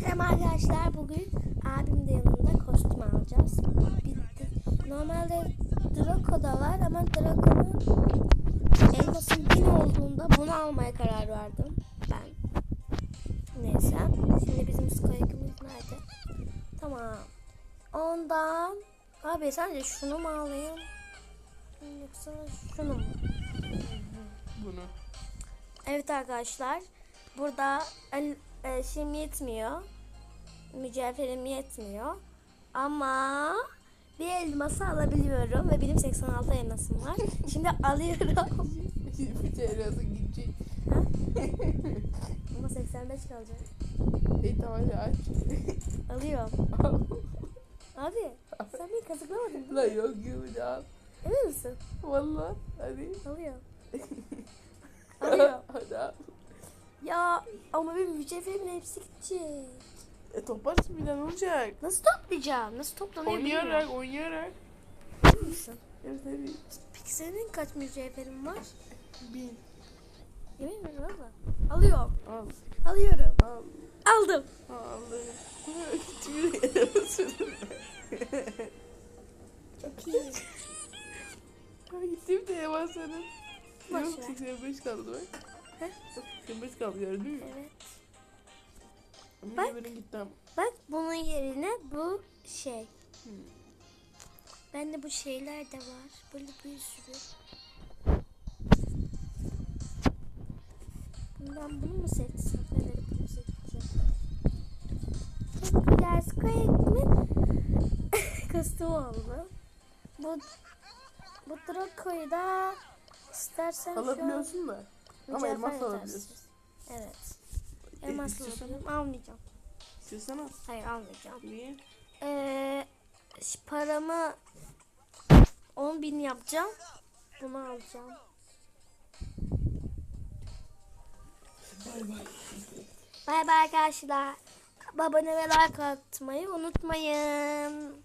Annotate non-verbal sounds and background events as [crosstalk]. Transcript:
Selam arkadaşlar. Bugün abim de yanında kostüm alacağız. Bitti. Normalde Draco da var ama Draco'nun elmasın bin olduğunda bunu almaya karar verdim ben. Neyse. Şimdi bizim skoyakımız nerede? Tamam. Ondan abi sence şunu mu alayım? Yoksa şunu mu? Bunu. Evet arkadaşlar. Burada el, e, şeyim yetmiyor. Mücevherim yetmiyor. Ama bir elması alabiliyorum ve benim 86 elmasım var. [laughs] Şimdi alıyorum. bir terası gidecek. [laughs] Ama 85 kalacak. İyi tamam aç. [laughs] Alıyorum. Abi sen beni kazıklamadın? La yok gibi al. Emin misin? Valla hadi. Alıyorum. Ya ama benim mücevherimin hepsi gidecek. E toparsın bir ne olacak? Nasıl toplayacağım? Nasıl toplanıyor bilmiyorum. Oynayarak oynayarak. Misin? Evet hadi. Peki senin kaç mücevherin var? Bin. Yemin ederim valla. Alıyorum. Al. Alıyorum. Al. Aldım. Al. Hiçbir yere basıyorum. Çok iyi. Gittim de yalan senin. Ver. 85 kaldı bak. He? 85 kaldı gördün mü? Evet. Ama Bak. yine benim gittim. Bak bunun yerine bu şey. Hmm. Bende bu şeyler de var. Böyle bir sürü. Bundan bunu mu seçsem? Evet bunu seçeceğim. Güzel Square'min kostümü oldu. Bu bu Draco'yu da istersen şu an Alabiliyorsun da. Ama elmas alabiliyorsun. Evet. E, Elmas istiyorsan alabilirim. Almayacağım. İstiyorsan al. Hayır almayacağım. Niye? Ee, paramı 10 bin yapacağım. Bunu alacağım. Bay bay. Bay bay arkadaşlar. Abone ve like atmayı unutmayın.